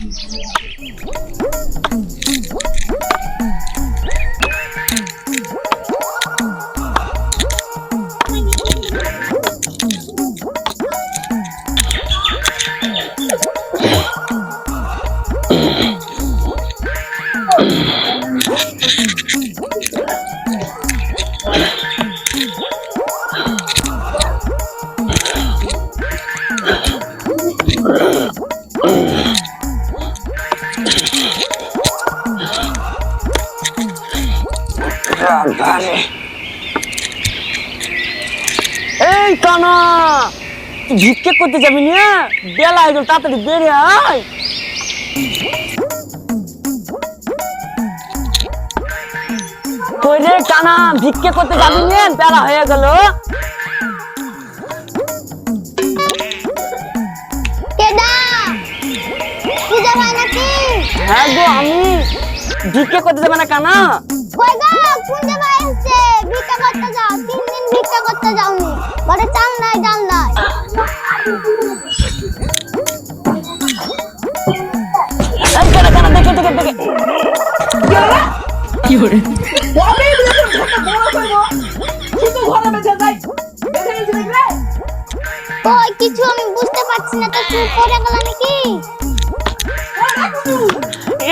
Thank you. এই কানা ভিক্ষে করতে যাবি না? বেলা হয়ে গেল তাড়াতাড়ি বেরিয়ে আয়। কই রে কানা ভিক্ষে করতে যাবি না? বেলা হয়ে গেল। হয় হ্যাঁ গো আমি ভিক্ষে করতে যাবে না কানা। কই গো? বড় চাল নাই ডাল নাই। দেখে দেখে কই কিছু আমি বুঝতে পারছি না তো চুপ করে গেল নাকি?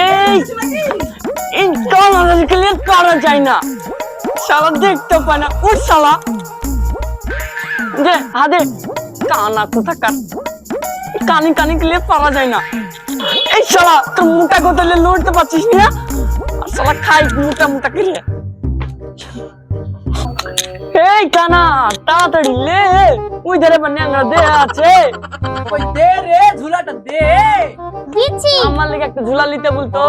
এই এই কানা ক্লিয়ার করা যায় না। শালা দেখতে পায় না। উঠ শালা। যে হাদে কানা কোথাকার কানি কানি ক্লিয়ার পারা যায় না এই শালা তোর মোটা কোথালে লড়তে পারছিস না আর শালা খাই মোটা মোটা খেলে এই কানা তাড়াতাড়ি লে ওই ধারে বান্নে আঙ্গা দে আছে ওই দে রে ঝুলাটা দে দিচ্ছি আমার লেগে একটা ঝুলা নিতে বলতো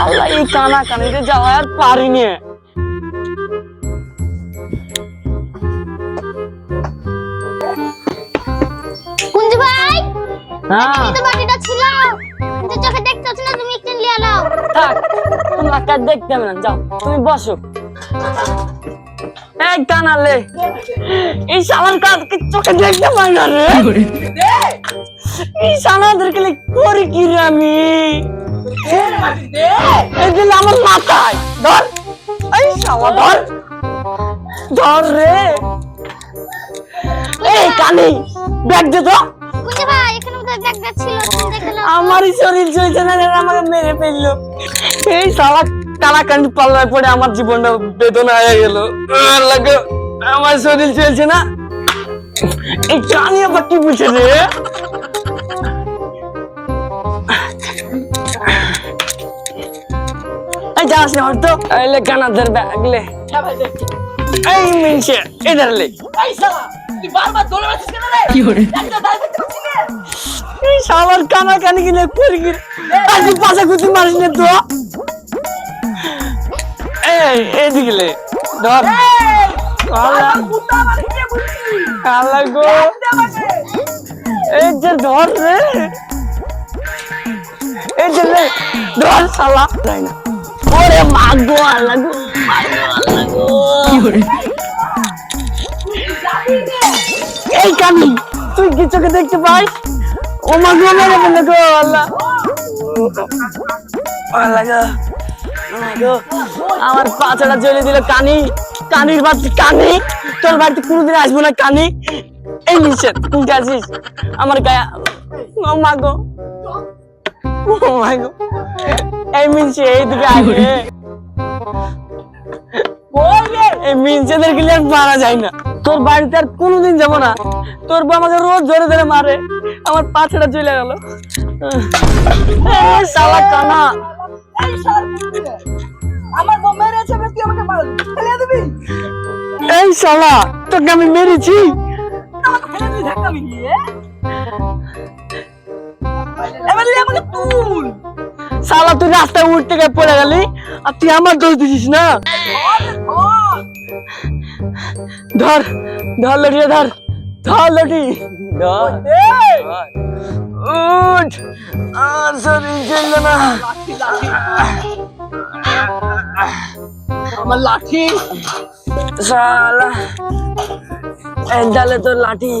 আল্লাহ এই কানা কানিতে যাওয়া আর পারিনি কুঞ্জ ভাই হ্যাঁ। তো বাটিটা ছিল। কিন্তু চোখে দেখতে হচ্ছে না তুমি একটু লিয়ে নাও। থাক তোমরা কাজ দেখতে হবে না যাও তুমি বসো। এই কানালে এই শালার কাজকে চোখে দেখতে পাই না রে? দে এই শালাদেরকে করি কি রে আমি? এই দিলে আমার মাথায় ধর। এই শালা ধর। ধর রে। এই কানি ব্যাগ দে তো। কুঞ্জ ভাই এখানে বোধহয় ব্যাগটা ছিল তুমি দেখে নাও। আমারই শরীর চলছে না আমাকে মেরে ফেলল। এই শালা কালাকান্দি পাল্লায় পড়ে আমার জীবনটা বেদনা হয়ে গেল। লাগে আমার শরীর চলছে না। এই কানি আবার কি বুঝে রে এই যাস না হয়তো এলে কানাদের ব্যাগ লে। হ্যাঁ ভাই দেখছি এই মিনছে এধার লে। তুই কেন কানা কানি পড়ি গিয়ে আজ কুচি মারিস না তো। এই এদিকে লে। ধর। এই আল্লাহ। আমার কুত্তা আমার কে বলছি আল্লাহ গো। এই যে ধর রে। এই যে ধর শালা। যাই না। ওরে মা গো, আল্লাহ গো। এই কানি, তুই কি চোখে দেখতে পাস? ও মা গো মেরে ফেলে গো আল্লাহ। আল্লাহ আমার পাছাটা জ্বলে দিল কানি। কানির বাচ্চা কানি, তোর বাড়িতে কোনোদিন আসব না কানি। এই নিষেধ, তুই আছিস? আমার গায়ে ও মা গো ও মা গো এই মিনছে এইদিকে আগে কই এই মিনছেদের গেলে আর মারা যায় না। তোর বাড়িতে আর কোনোদিন যাব না। তোর বউ আমাকে রোজ ধরে ধরে মারে। আমার পাছাটা চলে গেল। এই শালা কানা। এই শালা কুত্তা। আমার বউ মেরেছে তুই আমাকে মারলি ফেলে দিবি? এই শালা তোকে আমি মেরেছি। আমাকে ফেলে দিবি ধাক্কা মিলিয়ে এবার আমাকে তুল। শালা তুই রাস্তায় উঠতে গিয়ে পড়ে গেলি? আর তুই আমার দোষ দিছিস না? ধর, ধর। লটি ধর ধর লটি উঠ। আর না। আমার লাঠি। এই ডালে তোর লাঠি।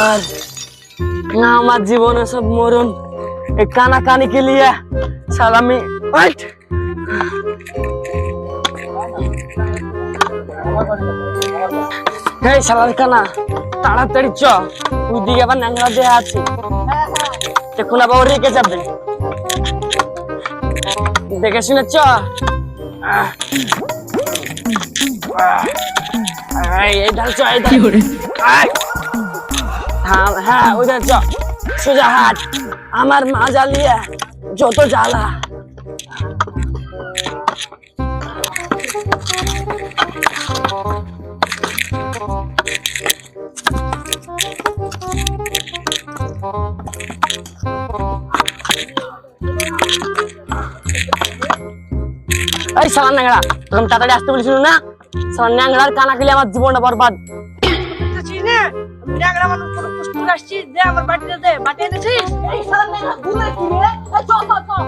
আর না আমার জীবনে সব মরণ। কানা কানি কে লিয়ে সালামি ওইট। এই শালার কানা তাড়াতাড়ি চ ওই দিকে আবার ন্যাংরা দেয়া আছে দেখুন আবার রেখে যাবে দেখে শুনে চ। এই, চ আয়। হ্যাঁ ওই ধার চ সোজা হাট আমার মা জ্বালিয়ে যত জ্বালা। এই সালান ন্যাংরা তখন তাড়াতাড়ি আসতে বলেছিল না? সালান ন্যাংরার কানা খেলে আমার জীবনটা বরবাদ। বুঝতেছিস না? আমি ন্যাংরা মানুষ কোনো কষ্ট আসছিস আসছি। দে আমার বাটিতে দে বাটি এনেছিস? এই শালা ন্যাংরা ভুলে কি রে এই চল চল চল।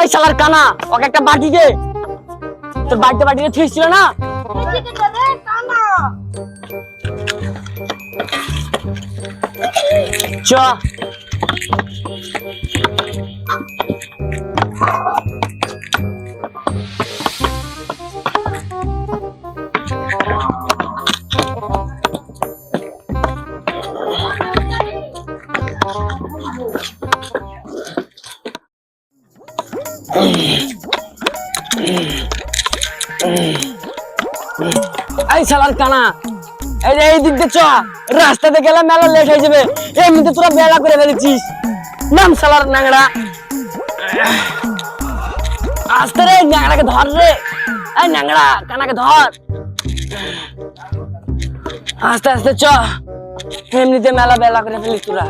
এই শালার কানা ওকে একটা বাটি দে। তোর বাড়িতে বাটিতে ছিল না? এদিকে দে কানা। চ। এই শালার কানা, এই যে এই দিক দিয়ে চ, রাস্তাতে গেলে মেলা লেট হয়ে যাবে, এমনিতে তোরা বেলা করে ফেলেছিস। নাম শালার ন্যাংরা আস্তে রে ন্যাংরাকে ধর রে, এই ন্যাংরা কানাকে ধর। আস্তে আস্তে চ, এমনিতে মেলা বেলা করে ফেলিস তোরা।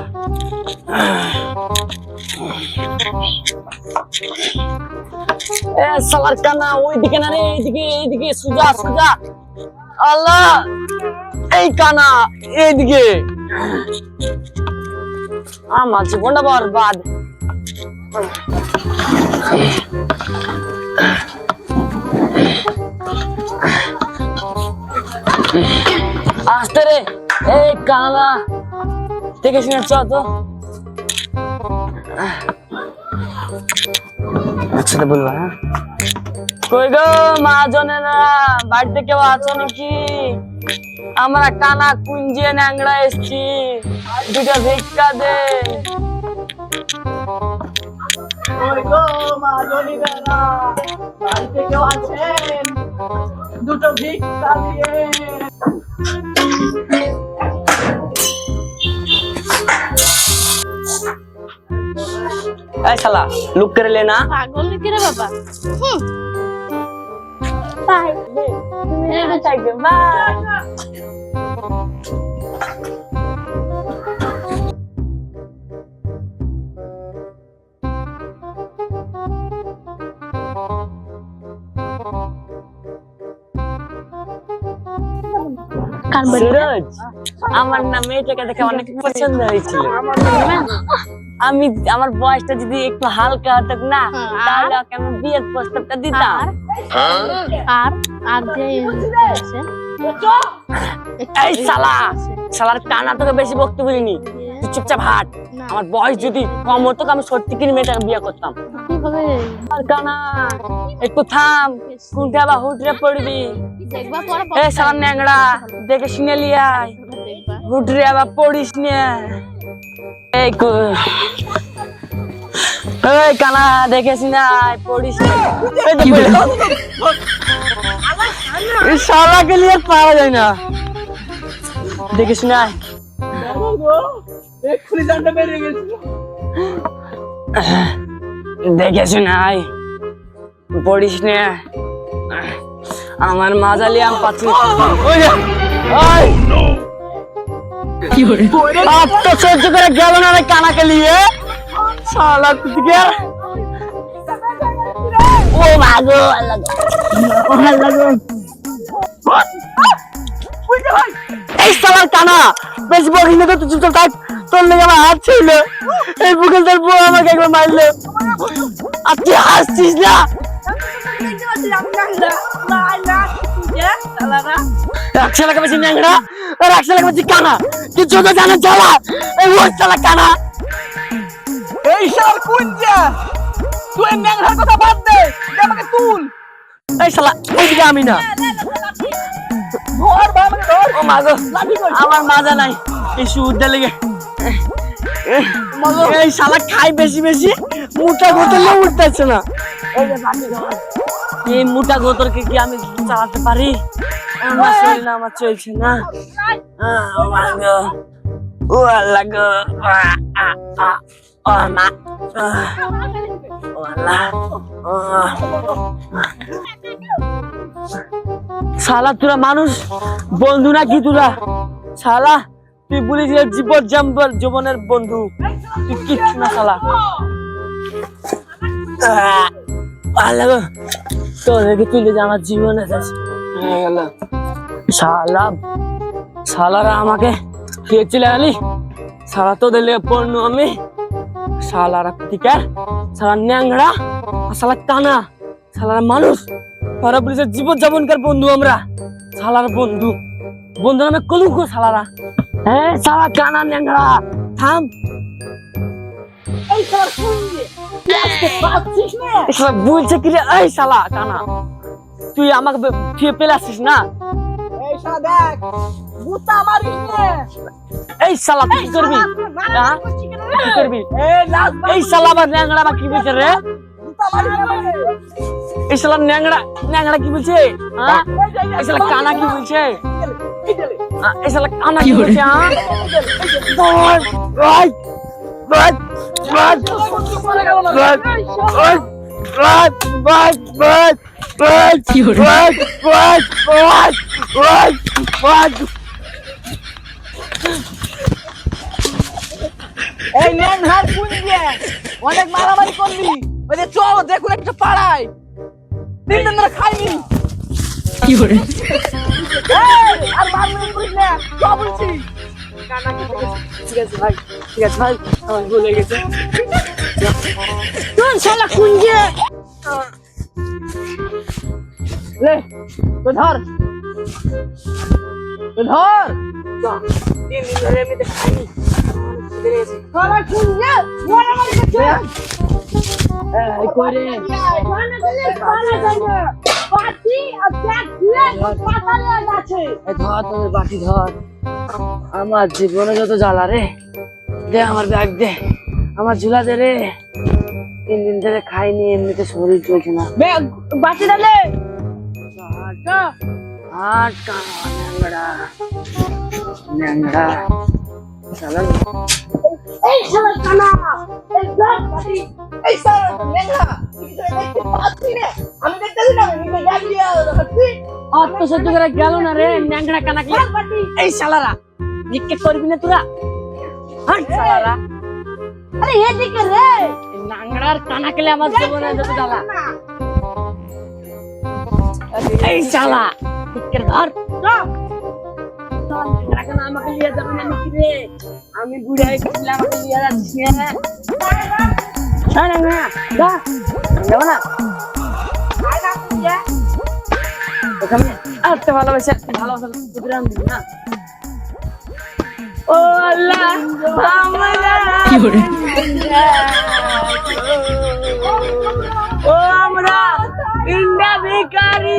এ শালার কানা ওইদিকে না রে, এইদিকে এইদিকে, সুজা সুজা। আল্লাহ, এই কানা, এইদিকে। আমার জীবনটা বরবাদ। আসতে রে, এই কানা। দেখে শুনে চ তো। আচ্ছা বলবা হ্যাঁ? কই গো মা জনেরা? বাড়িতে কেউ আছো নাকি? আমরা কানা কুঞ্জিয়ে ন্যাংড়া এসছি। দুটো ভিক্ষা দে। দুটো ভিক্ষা দিয়ে। এই শালা লুক করে লে না। পাগল নাকি রে বাবা? বাই। সুরজ আমার না মেয়েটাকে দেখে অনেক পছন্দ হয়েছিল। আমি আমার বয়সটা যদি একটু হালকা হতো না তাহলে ওকে আমি বিয়ের প্রস্তাবটা দিতাম। আর? আর? যে এই শালা! শালার কানা তোকে বেশি বকতে বলিনি তুই চুপচাপ হাট। আমার বয়স যদি কম হতো আমি সত্যি কিনে মেয়েটাকে বিয়ে করতাম। কীভাবে আর কানা! একটু থাম। কোনটা বা হুটরে পড়বি? এ শালা ন্যাংড়া দেখে শুনে লিয়াই। হুটরে আবার পড়িস নে। এই কানা দেখেছি না পড়িস না শালাকে নিয়ে পাওয়া যায় না দেখে শুনে আয়। বাবা গো এক্ষুনি জানটা বেরিয়ে গেছিল দেখে শুনে আয় পড়িস নে আমার মাজালি আম পাচ্ছি তো সহ্য করে গেল না রে কানাকে নিয়ে? শালা দিকে ও মাগো আল্লাহ আল্লাহ এই শালার কানা বেশি বকিস তো তুই থাক। তোর লেগে আমার হাত ছিল। এই তোর বউ আমাকে একবার মারলো। আর তুই হাসছিস না? পাচ্ছি আমি ন্যাংরা আর একশো লাখ কানা। কিছু তো জানে জ্বালা এই চালা কানা। এই শাল কুঞ্জা তুই ন্যাংরার কথা বাদ দে দে আমাকে তুল। এই শালা ওইদিকে আমি না। ধর ভাই ধর। ও মাগো আমার মাজা নাই। এই সুদটা লেগে। এই শালা খাই বেশি বেশি। মোটা গোতলে উঠতেছে না। এই যে। এই মোটা গোতরকে কি আমি চালাতে পারি? আমার শরীর না আমার চলছে না। ও আল্লাহ গো। আহ, আহ, আহ, ও মা। ও আল্লাহ। শালা তোরা মানুষ। বন্ধু নাকি তোরা? শালা তুই বলিস জীবন জাম্বর জীবনের বন্ধু। তুই কিচ্ছু না শালা। গো। তোদেরকে তুলে যে আমার জীবনে আমাকে খেয়ে চলে গেলি। শালা তোদের লেগে আমি। ন্যাংরা, আর শালা কানা, শালারা মানুষ। তারা বলেছে জীবন যাপনকার বন্ধু আমরা। শালার বন্ধু। বন্ধু নামে কলুক শালারা। হ্যাঁ শালা কানা, ন্যাংরা। থাম। এই শালা কুঞ্জে পাচ্ছিস না? শালা বলছে কি রে? এই শালা কানা। তুই আমাকে ফিরে পেলে আসিস না? এই শালা দেখ বুতা মারিস না। এই শালা তুই কি করবি? হ্যাঁ? কি করবি? এই শালা আবার ন্যাংরা আবার কি বলছে রে? বুতা মারিস না এই শালা ন্যাংরা ন্যাংরা কি বলছে? হ্যাঁ? এই শালা কানা কি বলছে? হ্যাঁ, এই শালা কানা কি বলছে হ্যাঁ? এই নেন হার কোন অনেক মারামারি করলি ওই চল দেখুন একটা পাড়ায় তিন দিন ধরে খাইনি কি করে আর মারমেন করিস না চল বলছি ঠিক আছে ভাই ঠিক আছে ভাই আমার ভুল হয়ে গেছে তুই শালা কুঞ্জে লে তো ধর তো ধর তিন দিন ধরে এমনিতে খাইনি শালা কুঞ্জে মারামারি করছে এই করে এই ধর তোদের বাটি ধর। আমার জীবনে যত জ্বালা রে দে আমার ব্যাগ দে। আমার ঝুলা দে রে। তিন দিন ধরে খাইনি এমনিতে শরীর চলছে না। বাটি ডালে আট ন্যাংরা শালা। এই শালা কানা এই ব্যাগ বাটি এই শালা নেংরা তুই তো দেখতে পাচ্ছি না। আমি দেখতেছি না আমি তো ব্যাগ দিয়ে রাখছি অত সহ্য করে গেল না রে ন্যাংরা কানা কি? এই শালারা ভিক্ষে করবি না তোরা? হাট শালারা। আরে এদিকে রে। এই কানা কেলে আমার জীবনে যত জ্বালা। এই শালা ভিক্ষের ধর। এখন আমাকে নিয়ে যাবে না নাকি রে? আমি বুড়ে হয়ে গেছিলাম আমাকে নিয়ে যাচ্ছিস হ্যাঁ, না না যাব না? ওখানে? আচ্ছা ভালোবাসে ভালোবাসা কুকুরাম দিবি না। ও আল্লাহ আমরা ও আমরা ইন্ডা ভিকারি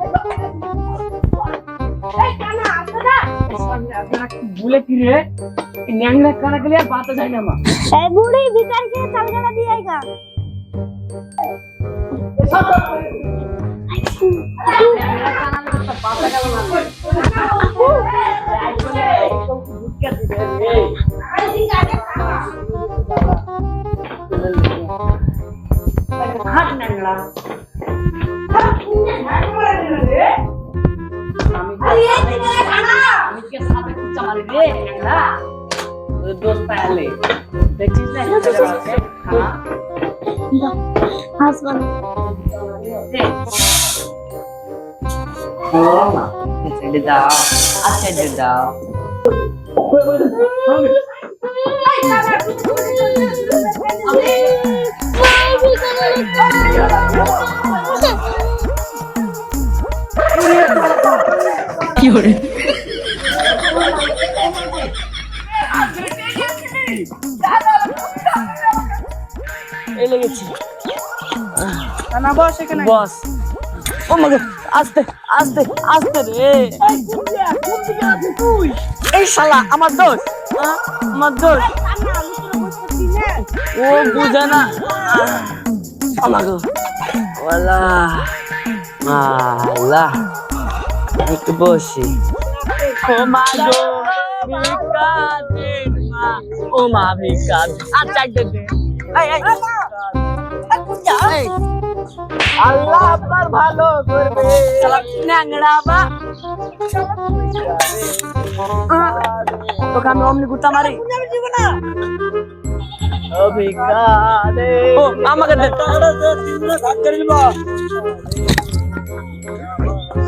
ভুলে কি রে এই ন্যাংরা কানা গেলে আর বাতা যায় না মা এই বুড়ি ভিকার কে চালগালা দিয়ে আইগা হাট ন্যাংরা তোকে কুচা মারি রে ন্যাংরা তোর দোস্ত পায়ালে দেখছিস না হ্যাঁ হাসবান ছেড়ে দাও আর ছেড়ে দাও এই কানা বস এখানে। বস। ও মাগে আস্তে আস্তে আস্তে রে। এই শালা আমার দোষ। হ্যাঁ? আমার দোষ। ও বুঝে না। আমাগো ওলা মালা। একটু বসি। ও মা গো মা ও মা দিন। আর দে এই এই। এই। আল্লাহ আপনার ভালো করবে। শালা ন্যাংরা বা। তোকে আমি অমনি গুতা মারি। আমি দিব না দে। ও আমাকে ভাগ করে নিব।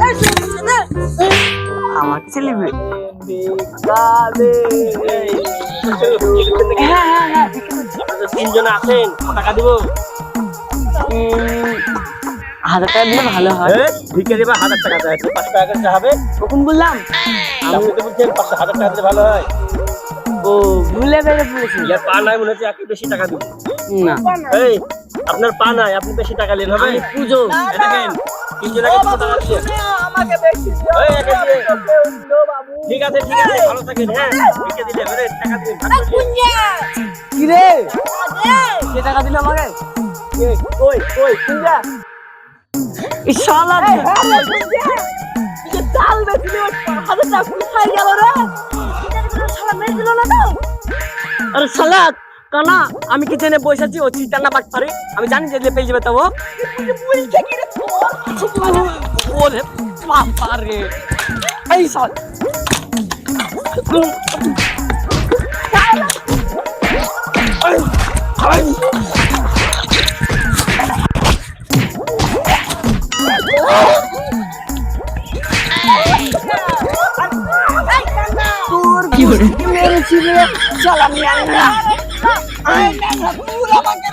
এই শুনে না আমাকে ছেলেবে ভিক্ষা দে হ্যাঁ হ্যাঁ হ্যাঁ। তিনজন আছেন। টাকা দিব। হাজার টাকা দিলে ভালো হয়। ভিকে দিবা হাজার টাকা দেয় পাঁচশো টাকা করে হবে। কখন বললাম আপনি তো বলছেন পাঁচশো হাজার টাকা দিলে ভালো হয়। ও ভুলে বেড়ে পড়েছি পা নাই মনে হচ্ছে একটু বেশি টাকা দিব। না। এই আপনার পা নাই আপনি বেশি টাকা নিন হবে? পুজো। দেখেন টাকা দিচ্ছে আমাকে বেশি এই, একে দিয়ে। ঠিক আছে ঠিক আছে ভালো থাকেন হ্যাঁ দিলে টাকা দিন ভাগ করে? দিন। কি রে কে টাকা দিল আমাকে? কই কই কুঞ্জা শালা চাল বেশি হাজার টাকা কোথায় গেল রে? শালা মেরে দিল না তো? আরে শালা কানা আমি কি জেনে বসে আছি? ও চিটানা বাট পারে। আমি জানি যে পেয়ে যাবে তবু বলছে কি রে ওরে বাবা রে এই শাল। তোর কি মেরেছি রে শালা ন্যাংরা না পুরা আমাকে